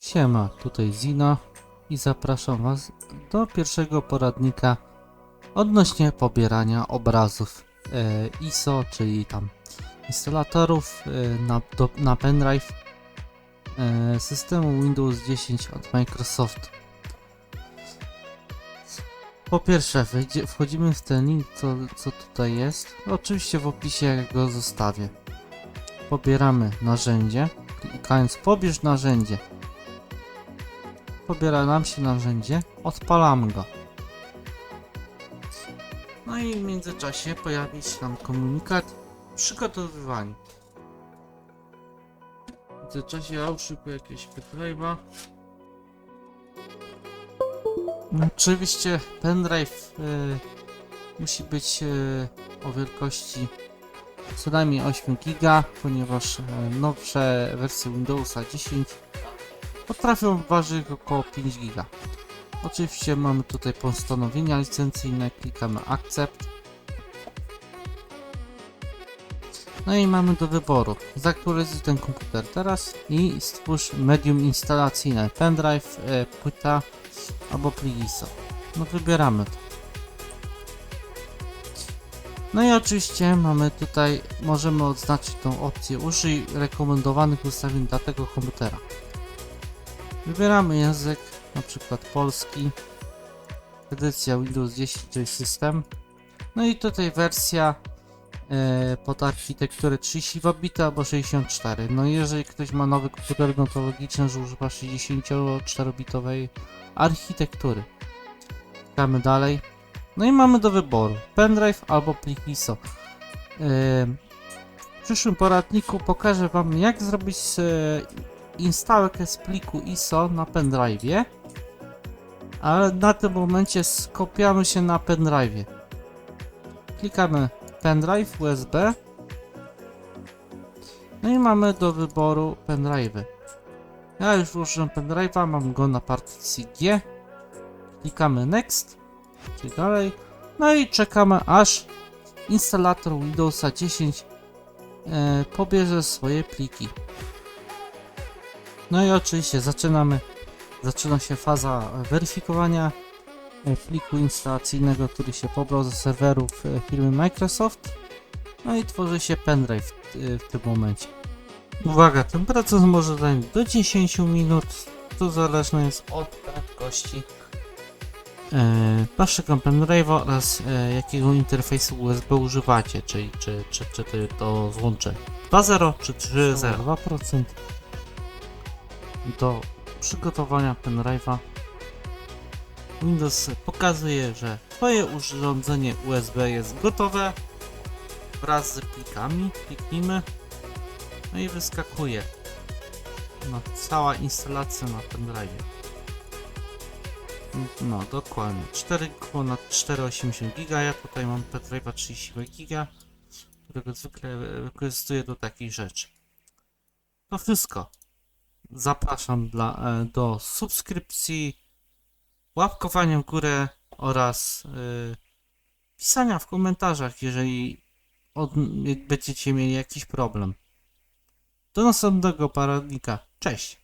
Siema, tutaj Zino i zapraszam Was do pierwszego poradnika odnośnie pobierania obrazów e, ISO, czyli tam instalatorów e, na, do, na pendrive e, systemu Windows 10 od Microsoft. Po pierwsze, wejdzie, wchodzimy w ten link, co, co tutaj jest. Oczywiście w opisie go zostawię. Pobieramy narzędzie, klikając pobierz narzędzie pobiera nam się narzędzie, odpalamy go. No i w międzyczasie pojawi się nam komunikat przygotowywaniu. W międzyczasie ja uszykuję jakieś pendrive'a. No, Oczywiście pendrive y, musi być y, o wielkości co najmniej 8 giga, ponieważ y, nowsze wersje Windowsa 10 potrafią ważyć około 5 giga. Oczywiście mamy tutaj postanowienia licencyjne, klikamy Accept. No i mamy do wyboru zaktualizuj ten komputer teraz i stwórz medium instalacyjne, pendrive, e, płyta albo plik ISO. No wybieramy to. No i oczywiście mamy tutaj, możemy odznaczyć tą opcję użyj rekomendowanych ustawień dla tego komputera. Wybieramy język, na przykład polski, edycja Windows 10, czyli system. No i tutaj wersja e, pod architekturę 32 bita albo 64. No jeżeli ktoś ma nowy komputer, no to logiczne, że używa 64-bitowej architektury. Klikamy dalej. No i mamy do wyboru pendrive albo plik ISO. E, w przyszłym poradniku pokażę Wam jak zrobić e, instalkę z pliku ISO na pendrive'ie, ale na tym momencie skopiamy się na pendrive'ie. Klikamy pendrive USB. No i mamy do wyboru pendrive'y. Ja już włożyłem pendrive'a, mam go na partycji G. Klikamy next, czyli dalej. No i czekamy aż instalator Windowsa 10 e, pobierze swoje pliki. No i oczywiście zaczynamy, zaczyna się faza weryfikowania e, pliku instalacyjnego, który się pobrał ze serwerów e, firmy Microsoft. No i tworzy się pendrive e, w tym momencie. Uwaga, ten proces może zająć do 10 minut. To zależne jest od prędkości e, waszego pendrive'a oraz jakiego interfejsu USB używacie, czyli czy, czy, czy to- to złącze 2.0 czy 3.0. 2% do przygotowania pendrive'a. Windows pokazuje, że Twoje urządzenie USB jest gotowe wraz z plikami. Kliknijmy. No i wyskakuje no, cała instalacja na pendrive. No, dokładnie. 4 ponad 4,80 giga. Ja tutaj mam pendrive'a 32 giga, którego zwykle wykorzystuję do takich rzeczy. To wszystko zapraszam dla, e, do subskrypcji, łapkowania w górę oraz e, pisania w komentarzach, jeżeli od, będziecie mieli jakiś problem. Do następnego poradnika. Cześć!